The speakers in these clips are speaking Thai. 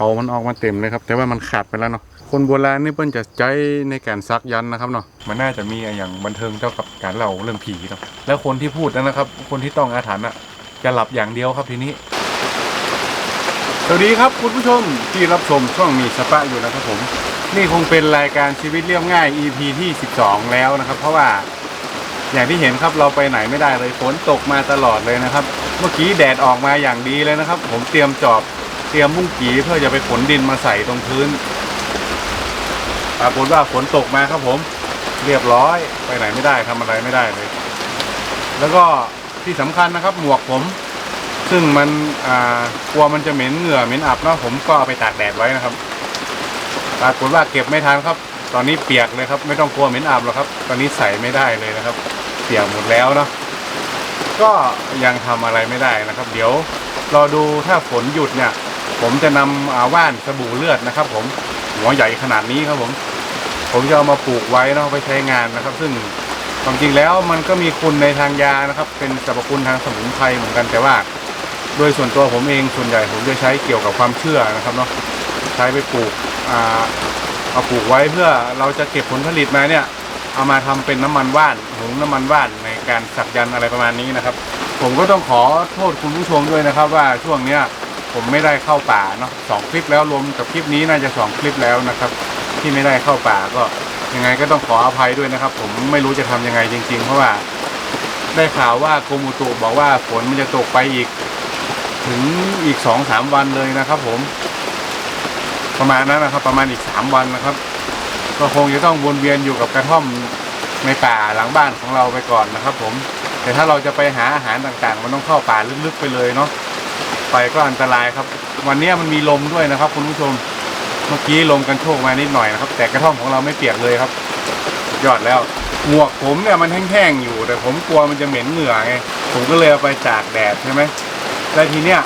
เขามันออกมาเต็มเลยครับ แต่ว่ามันขาดไปแล้วเนาะคนโบราณนี่เปิ้นจะใจในการซักยันนะครับเนาะมันน่าจะมีอย่างบันเทิงเจ้ากับการเล่าเรื่องผีเนาะแล้วคนที่พูดนะครับ คนที่ต้องอาถรรพ์อะจะหลับอย่างเดียวครับทีนี้สวัสดีครับคุณผู้ชมที่รับชมช่องมีสปะอยู่นะครับผม นี่คงเป็นรายการชีวิตเรียบง่าย EP ที่ 12 แล้วนะครับ เพราะว่าอย่างที่เห็นครับเราไปไหนไม่ได้เลยฝนตกมาตลอดเลยนะครับ เมื่อกี้แดดออกมาอย่างดีเลยนะครับ ผมเตรียมจอบ เตรียมมุ้งกีเพื่อจะไปขนดินมาใส่ตรงพื้นปรากฏว่าฝนตกมาครับผม เรียบร้อยไปไหนไม่ได้ทำอะไรไม่ได้เลย แล้วก็ที่สำคัญนะครับ หมวกผม ซึ่งมันอ่ากลัวมันจะเหม็นเหงื่อเหม็นอับเนาะผมก็เอาไปตากแดดไว้นะครับปรากฏว่าเก็บไม่ทันครับ ตอนนี้เปียกเลยครับ ไม่ต้องกลัวเหม็นอับหรอกครับ ตอนนี้ใส่ไม่ได้เลยนะครับเปียกหมดแล้วเนาะก็ยังทำอะไรไม่ได้นะครับ เดี๋ยวรอดูถ้าฝนหยุดเนี่ย ผมจะนำอาว่านสบู่เลือดนะครับ ผมหัวใหญ่ขนาดนี้ครับผม ผมจะเอามาปลูกไว้เนาะไปใช้งานนะครับ ซึ่งความจริงแล้วมันก็มีคุณในทางยานะครับ เป็นสรรพคุณทางสมุนไพรเหมือนกันแต่ว่า โดยส่วนตัวผมเองส่วนใหญ่ผมจะใช้เกี่ยวกับความเชื่อนะครับเนาะใช้ไปปลูกอ่าเอาปลูกไว้เพื่อเราจะเก็บผลผลิตมาเนี่ย เอามาทำเป็นน้ำมันว่านหุงน้ำมันว่านในการสักยันอะไรประมาณนี้นะครับ ผมก็ต้องขอโทษคุณผู้ชมด้วยนะครับ ว่าช่วงเนี้ย ผมไม่ได้เข้าป่าเนาะสองคลิปแล้วรวมกับคลิปนี้น่าจะสองคลิปแล้วนะครับ ที่ไม่ได้เข้าป่าก็ยังไงก็ต้องขออภัยด้วยนะครับ ผมไม่รู้จะทำยังไงจริง ๆ เพราะว่าได้ข่าวว่ากรมอุตุบอกว่าฝนมันจะตกไปอีก ถึงอีกสองสามวันเลยนะครับ ผม ประมาณนั้นนะครับ ประมาณอีกสามวันนะครับ ก็คงจะต้องวนเวียนอยู่กับกระท่อมในป่าหลังบ้านของเราไปก่อนนะครับ ผม แต่ถ้าเราจะไปหาอาหารต่างๆ มันต้องเข้าป่าลึกๆไปเลยเนาะ ไปก็อันตรายครับ วันนี้มันมีลมด้วยนะครับ คุณผู้ชมเมื่อกี้ลมกันโชกมานิดหน่อยนะครับ แต่กระท่อมของเราไม่เปียกเลยครับ ยอดแล้วหมวกผมเนี่ยมันแห้งๆอยู่ แต่ผมกลัวมันจะเหม็นเหงื่อไงผมก็เลยเอาไปตากแดดใช่ไหมแล้วทีเนี้ย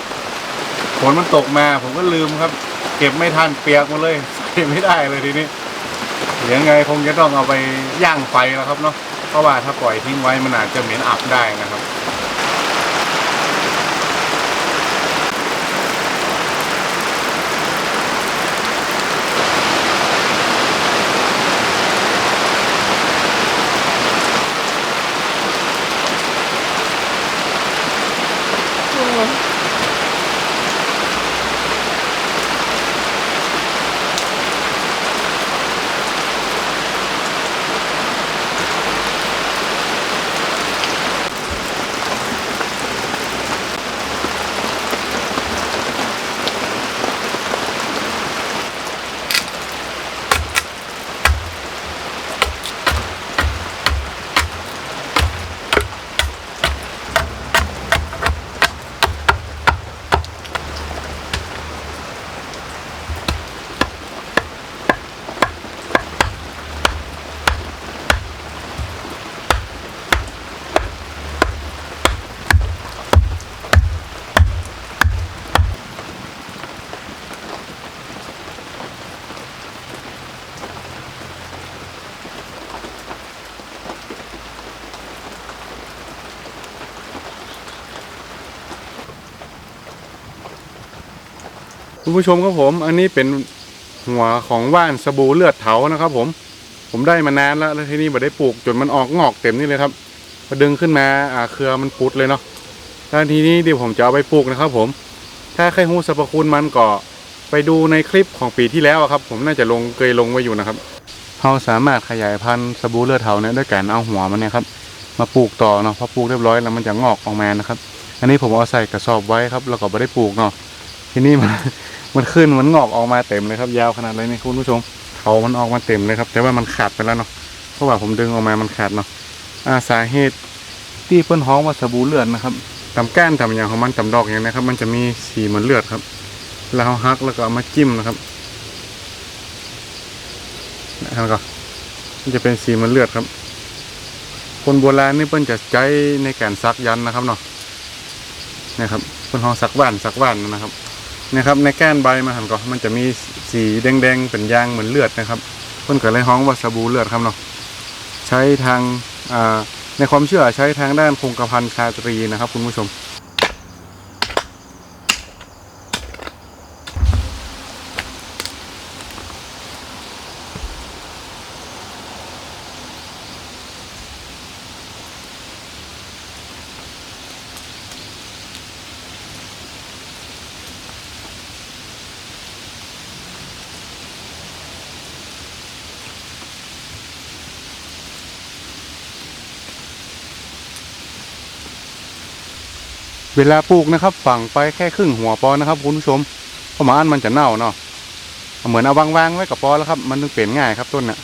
ฝนมันตกมาผมก็ลืมครับ เก็บไม่ทันเปียกหมดเลยใส่ไม่ได้เลยทีนี้เดี๋ยวยังไงคงจะต้องเอาไปย่างไฟแล้วครับเนาะเพราะว่าถ้าปล่อยทิ้งไว้มันอาจจะเหม็นอับได้นะครับ คุณผู้ชมครับผม อันนี้เป็นหัวของว่านสบู่เลือดเถานะครับ ผม ผมได้มานานแล้วแล้วที่นี้บ่ได้ปลูกจนมันออกงอกเต็มนี่เลยครับพอดึงขึ้นมาอ่าเครือมันปุดเลยเนาะแล้วทีนี้เดี๋ยวผมจะเอาไปปลูกนะครับ ผม ถ้าใครรู้สรรพคุณมันก็ไปดูในคลิปของปีที่แล้วครับ ผมน่าจะลงเคยลงไว้อยู่นะครับเราสามารถขยายพันธุ์สบู่เลือดเถาเนี่ยด้วยการเอาหัวมันเนี่ยครับมาปลูกต่อเนาะพอปลูกเรียบร้อยแล้วมันจะงอกออกมานะครับ อันนี้ผมเอาใส่กระสอบไว้ครับ แล้วก็ไม่ได้ปลูกเนาะทีนี้มัน มันขึ้นมันงอกออกมาเต็มเลยครับ ยาวขนาดเลยนี่คุณผู้ชมเขามันออกมาเต็มเลยครับ แต่ว่ามันขาดไปแล้วเนาะเพราะว่าผมดึงออกมามันขาดเนาะอาสาเหตุที่เพิ่นฮ้องว่าสบู่เลือดนะครับตำก้านตำอย่างของมันตำดอกอย่างนะครับ มันจะมีสีเหมือนเลือดครับ แล้วเราฮักแล้วก็เอามาจิ้มนะครับนะครับก็มันจะเป็นสีเหมือนเลือดครับ คนโบราณนี่เพิ่นจะใจในการซักยันนะครับเนาะนะครับเพิ่นฮ้องซักว่านซักว่านนะครับ นะครับในแก้นใบมาหันก็มันจะมีสีแดงๆเป็นยางเหมือนเลือดนะครับเพิ่นก็เลยฮ้องว่าสบู่เลือดครับเนาะใช้ทางในความเชื่อใช้ทางด้านคงกระพันชาตรีนะครับ คุณผู้ชม เวลาปลูกนะครับ ฝังไปแค่ครึ่งหัวปอนะครับคุณผู้ชมเพราะหมาอันมันจะเน่าเนาะเหมือนเอาวางๆไว้กับปอแล้วครับ มันถึงเปลี่ยนง่ายครับต้นเนี่ย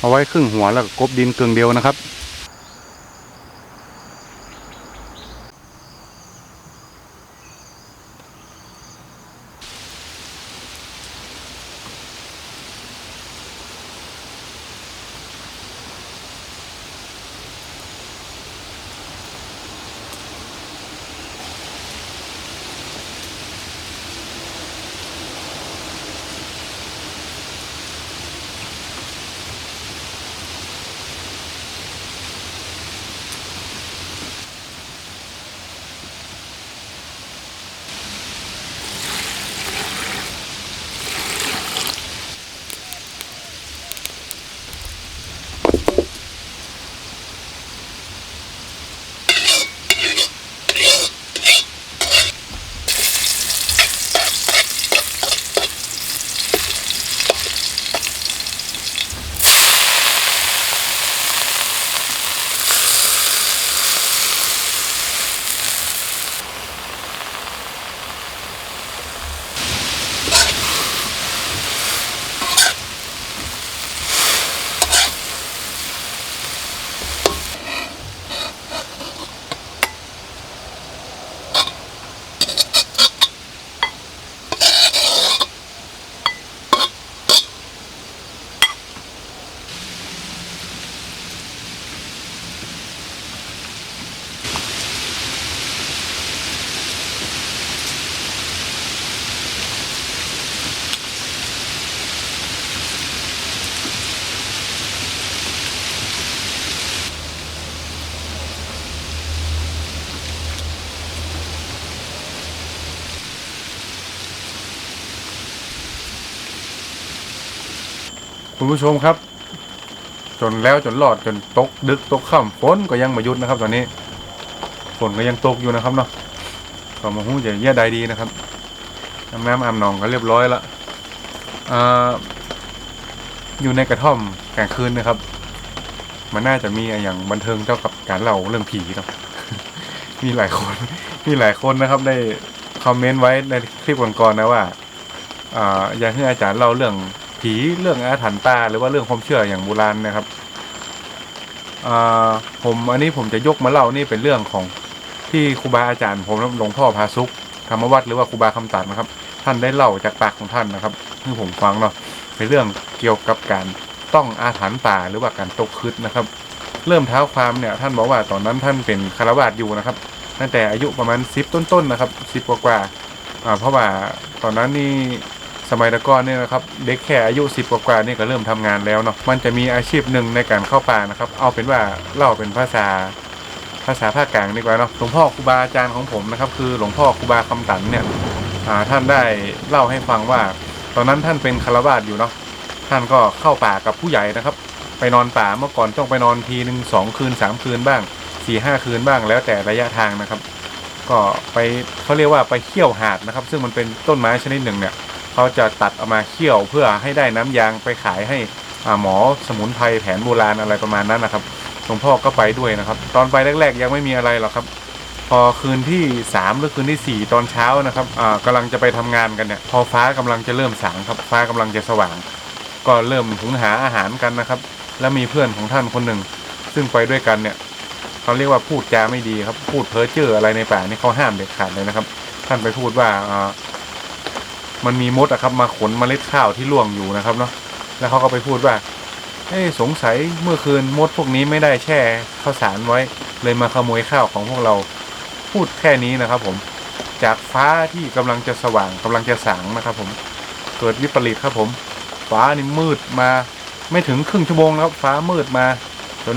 เอาไว้ครึ่งหัวแล้วก็กบดินเกลืองเดียวนะครับ คุณผู้ชมครับ จนแล้วจนหลอดจนตกดึกตกค่ำฝนก็ยังมาหยุดนะครับ ตอนนี้ฝนก็ยังตกอยู่นะครับเนาะก็มาหู้จะแย่ใดดีนะครับน้ำน้ำอาบหนองก็เรียบร้อยละอ่าอยู่ในกระท่อมกลางคืนนะครับ มันน่าจะมีอย่างบันเทิงเจ้ากับการเล่าเรื่องผีเนาะมีหลายคน มีหลายคนนะครับได้คอมเมนต์ไว้ในคลิปก่อนๆนะว่า อ่าอยากให้อาจารย์เล่าเรื่อง ผีเรื่องอาถรรพ์ตาหรือว่าเรื่องความเชื่ออย่างโบราณนะครับผมอันนี้ผมจะยกมาเล่านี่เป็นเรื่องของที่ครูบาอาจารย์ ผมหลวงพ่อพาสุขธรรมวัดหรือว่าครูบาคำตัดนะครับ ท่านได้เล่าจากปากของท่านนะครับให้ผมฟังเนาะเป็นเรื่องเกี่ยวกับการต้องอาถรรพ์ป่าหรือว่าการตกคืดนะครับ เริ่มเท้าความเนี่ยท่านบอกว่าตอนนั้นท่านเป็นคารวาสอยู่นะครับตั้งแต่อายุประมาณสิบต้นๆนะครับสิบกว่าๆอ่าเพราะว่าตอนนั้นนี่ สมัยตะก่อนเนี่ยนะครับเด็กแค่อายุ 10 กว่าๆนี่ก็เริ่มทำงานแล้วเนาะมันจะมีอาชีพหนึ่งในการเข้าป่านะครับ เอาเป็นว่าเล่าเป็นภาษาภาษาภาคกลางดีกว่าเนาะหลวงพ่อครูบาอาจารย์ของผมนะครับคือหลวงพ่อครูบาคำตันเนี่ยท่านได้เล่าให้ฟังว่า ตอนนั้นท่านเป็นคารวาสอยู่เนาะท่านก็เข้าป่ากับผู้ใหญ่นะครับ ไปนอนป่าเมื่อก่อนต้องไปนอนทีหนึ่งสองคืนสามคืนบ้างสี่ห้าคืนบ้างแล้วแต่ระยะทางนะครับ ก็ไปเขาเรียกว่าไปเขี่ยวหาดนะครับ ซึ่งมันเป็นต้นไม้ชนิดหนึ่งเนี่ย เขาจะตัดเอามาเคี่ยวเพื่อให้ได้น้ำยางไปขายให้หมอสมุนไพรแผนโบราณอะไรประมาณนั้นนะครับหลวงพ่อก็ไปด้วยนะครับ ตอนไปแรก ๆ ยังไม่มีอะไรหรอกครับ พอคืนที่สามหรือคืนที่สี่ตอนเช้านะครับอ่ากำลังจะไปทำงานกันเนี่ยพอฟ้ากำลังจะเริ่มสางครับฟ้ากำลังจะสว่าง ก็เริ่มหุงหาอาหารกันนะครับ แล้วมีเพื่อนของท่านคนหนึ่ง ซึ่งไปด้วยกันเนี่ยเขาเรียกว่าพูดจาไม่ดีครับพูดเพ้อเจ้ออะไรในป่านี่เขาห้ามเด็ดขาดเลยนะครับ ท่านไปพูดว่า มันมีมดอะครับมาขนเมล็ดข้าวที่ร่วงอยู่นะครับเนาะแล้วเขาก็ไปพูดว่าเอ้สงสัยเมื่อคืนมดพวกนี้ไม่ได้แช่ข้าวสารไว้ เลยมาขโมยข้าวของพวกเราพูดแค่นี้นะครับ ผมจากฟ้าที่กำลังจะสว่างกำลังจะสางนะครับ ผมเกิดวิปริตครับ ผมฟ้านี่มืดมาไม่ถึงครึ่งชั่วโมงนะครับ ฟ้ามืดมา จน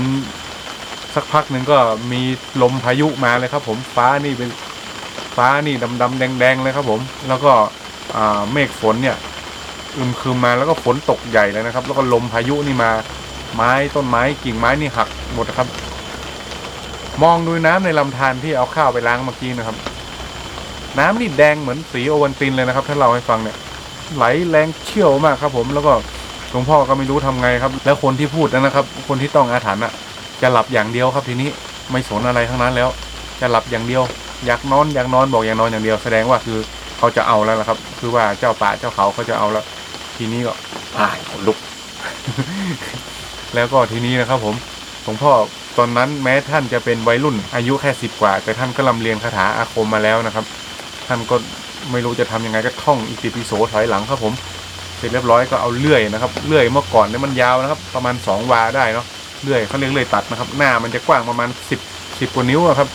สักพักหนึ่งก็มีลมพายุมาเลยครับ ผมฟ้านี่เป็นฟ้านี่ดำๆแดงๆเลยครับ ผม แล้วก็ เมฆฝนเนี่ยอึมครึมมาแล้วก็ฝนตกใหญ่เลยนะครับ แล้วก็ลมพายุนี่มาไม้ต้นไม้กิ่งไม้นี่หักหมดนะครับ มองดูน้ำในลำธารที่เอาข้าวไปล้างเมื่อกี้นะครับ น้ำนี่แดงเหมือนสีโอวันตินเลยนะครับ ถ้าเราให้ฟังเนี่ย ไหลแรงเชี่ยวมากครับ ผมแล้วก็หลวงพ่อก็ไม่รู้ทำไงครับ แล้วคนที่พูดนะครับ คนที่ต้องอาถรรพ์อะ จะหลับอย่างเดียวครับทีนี้ไม่สนอะไรทั้งนั้นแล้ว จะหลับอย่างเดียว อยากนอนอยากนอนบอกอยากนอนอย่างเดียวแสดงว่าคือ เขาจะเอาแล้วล่ะครับ คือว่าเจ้าป่าเจ้าเขาเขาจะเอาแล้ว ทีนี้ก็อ้ายขนลุก แล้วก็ทีนี้นะครับ ผมหลวงพ่อตอนนั้นแม้ท่านจะเป็นวัยรุ่น อายุแค่สิบกว่า แต่ท่านก็ลำเรียนคาถาอาคมมาแล้วนะครับ ท่านก็ไม่รู้จะทำยังไงก็ท่องอิติปิโสถอยหลังครับ ผมเสร็จเรียบร้อยก็เอาเลื่อยนะครับเลื่อยเมื่อก่อนเนี่ยมันยาวนะครับ ประมาณสองวาได้เนาะเลื่อยเขาเรียกเลื่อยตัดนะครับ หน้ามันจะกว้างประมาณสิบสิบกว่านิ้วอะครับ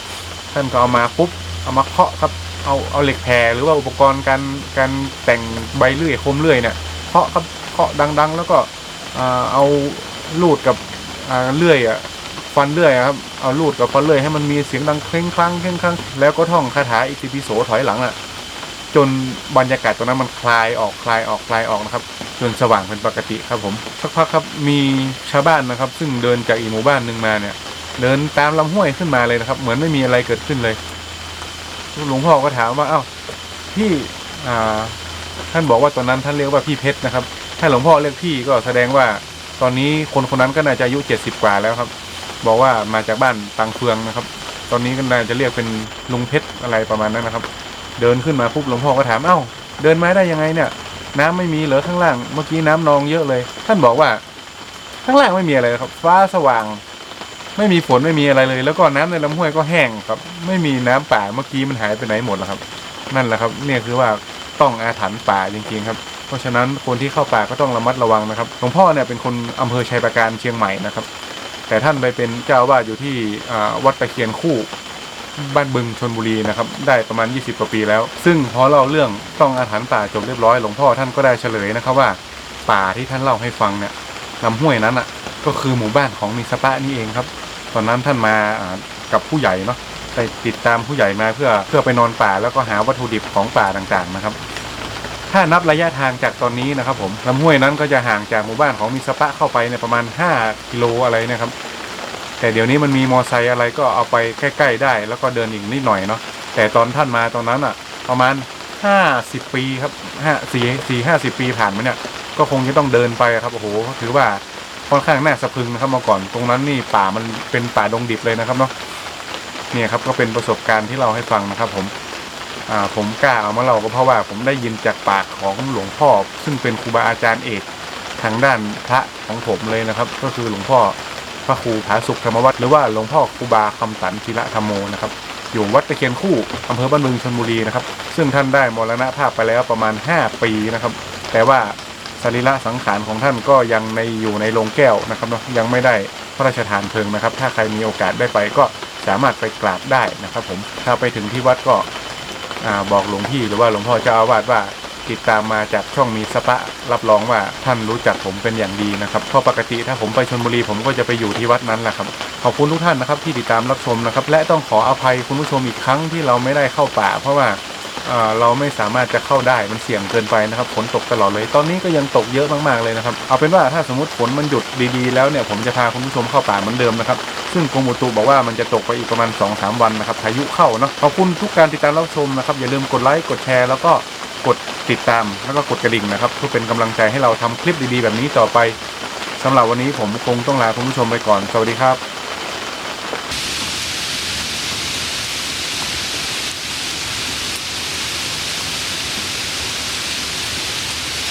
ท่านก็เอามาปุ๊บเอามาเคาะครับ เอาเอาเหล็กแผ่หรือว่าอุปกรณ์การการแต่งใบเลื่อยคมเลื่อยเนี่ยเคาะครับเคาะดัง ๆ แล้วก็เอาลูดกับเลื่อยอะฟันเลื่อยครับเอาลูดกับฟันเลื่อยให้มันมีเสียงดังเคร่งครั้งเคร่งครั้งแล้วก็ท่องคาถาอิติปิโสถอยหลังอะจนบรรยากาศตรงนั้นมันคลายออกคลายออกคลายออกนะครับ จนสว่างเป็นปกติครับผมสักพักครับมีชาวบ้านนะครับ ซึ่งเดินจากอีกหมู่บ้านหนึ่งมาเนี่ย เดินตามลำห้วยขึ้นมาเลยนะครับ เหมือนไม่มีอะไรเกิดขึ้นเลย หลวงพ่อก็ถามว่า เอ้าพี่อ่า ท่านบอกว่าตอนนั้นท่านเรียกว่าพี่เพชรนะครับ ถ้าหลวงพ่อเรียกพี่ก็แสดงว่าตอนนี้คนคนนั้นก็น่าจะอายุเจ็ดสิบกว่าแล้วครับ บอกว่ามาจากบ้านตังเฟืองนะครับ ตอนนี้ก็น่าจะเรียกเป็นลุงเพชรอะไรประมาณนั้นนะครับ เดินขึ้นมาปุ๊บหลวงพ่อก็ถามเอ้า เดินมาได้ยังไงเนี่ย น้ำไม่มีเหรอข้างล่าง เมื่อกี้น้ำนองเยอะเลย ท่านบอกว่า ข้างล่างไม่มีอะไรครับ ฟ้าสว่าง ไม่มีฝนไม่มีอะไรเลย แล้วก็น้ำในลำห้วยก็แห้งครับ ไม่มีน้ำป่าเมื่อกี้มันหายไปไหนหมดแล้วครับ นั่นแหละครับเนี่ยคือว่าต้องอาถรรพ์ป่าจริงๆครับ เพราะฉะนั้นคนที่เข้าป่าก็ต้องระมัดระวังนะครับหลวงพ่อเนี่ยเป็นคนอำเภอชัยปราการเชียงใหม่นะครับ แต่ท่านไปเป็นเจ้าอาวาสอยู่ที่วัดตะเคียนคู่บ้านบึงชนบุรีนะครับ ได้ประมาณ 20กว่าปีแล้ว ซึ่งพอเล่าเรื่องต้องอาถรรพ์ป่าจบเรียบร้อยหลวงพ่อท่านก็ได้เฉลยนะครับว่า ป่าที่ท่านเล่าให้ฟังเนี่ยลำห้วยนั้นอะ ก็คือหมู่บ้านของมิสปะนี่เองครับ ตอนนั้นท่านมากับผู้ใหญ่เนาะไปติดตามผู้ใหญ่มาเพื่อเพื่อไปนอนป่าแล้วก็หาวัตถุดิบของป่าต่างๆนะครับ ถ้านับระยะทางจากตอนนี้นะครับ ผมลำห้วยนั้นก็จะห่างจากหมู่บ้านของมิสปะเข้าไปเนี่ยประมาณ 5 กิโลอะไรนะครับ แต่เดี๋ยวนี้มันมีมอไซค์อะไรก็เอาไปใกล้ ๆ ได้ แล้วก็เดินอีกนิดหน่อยเนาะแต่ตอนท่านมาตอนนั้นอะ ประมาณ 50 ปีครับห้าสี่สี่ห้าสิบปีผ่านมาเนี่ยก็คงจะต้องเดินไปครับโอ้โหถือว่า ค่อนข้างน่าสะพึงนะครับเมื่อก่อนตรงนั้นนี่ป่ามันเป็นป่าดงดิบเลยนะครับเนาะเนี่ยครับก็เป็นประสบการณ์ที่เราให้ฟังนะครับ ผมอ่าผมกล้าเอามาเล่าก็เพราะว่าผมได้ยินจากปากของหลวงพ่อ ซึ่งเป็นครูบาอาจารย์เอกทางด้านพระของผมเลยนะครับ ก็คือหลวงพ่อพระครูผาสุขธรรมวัฒน์หรือว่าหลวงพ่อครูบาคำสันธีระธรรมโมนะครับอยู่วัดตะเคียนคู่อำเภอบ้านบึงชลบุรีนะครับ ซึ่งท่านได้มรณภาพไปแล้วประมาณ 5 ปีนะครับ แต่ว่า รีระสังขารของท่านก็ยังในอยู่ในโรงแก้วนะครับเนาะยังไม่ได้พระราชทานเพลิงนะครับ ถ้าใครมีโอกาสได้ไปก็สามารถไปกราบได้นะครับ ผมถ้าไปถึงที่วัดก็บอกหลวงพี่หรือว่าหลวงพ่อเจ้าอาวาสว่าติดตามมาจากช่องมีสปะรับรองว่าท่านรู้จักผมเป็นอย่างดีนะครับเพราะปกติถ้าผมไปชนบุรีผมก็จะไปอยู่ที่วัดนั้นแหละครับขอบคุณทุกท่านนะครับที่ติดตามรับชมนะครับ และต้องขออภัยคุณผู้ชมอีกครั้งที่เราไม่ได้เข้าป่า เพราะว่า เราไม่สามารถจะเข้าได้มันเสี่ยงเกินไปนะครับฝนตกตลอดเลย ตอนนี้ก็ยังตกเยอะมากๆเลยนะครับเอาเป็นว่าถ้าสมมติฝนมันหยุดดีๆแล้วเนี่ยผมจะพาคุณผู้ชมเข้าป่าเหมือนเดิมนะครับซึ่งกรมอุตุบอกว่ามันจะตกไปอีกประมาณ 2-3 วันนะครับพายุเข้าเนาะขอบคุณทุกการติดตามรับชมนะครับอย่าลืมกดไลค์กดแชร์แล้วก็กดติดตามแล้วก็กดกระดิ่งนะครับเพื่อเป็นกำลังใจให้เราทำคลิปดีๆ แบบนี้ต่อไปสำหรับวันนี้ผมคงต้องลาคุณผู้ชมไปก่อน สวัสดีครับ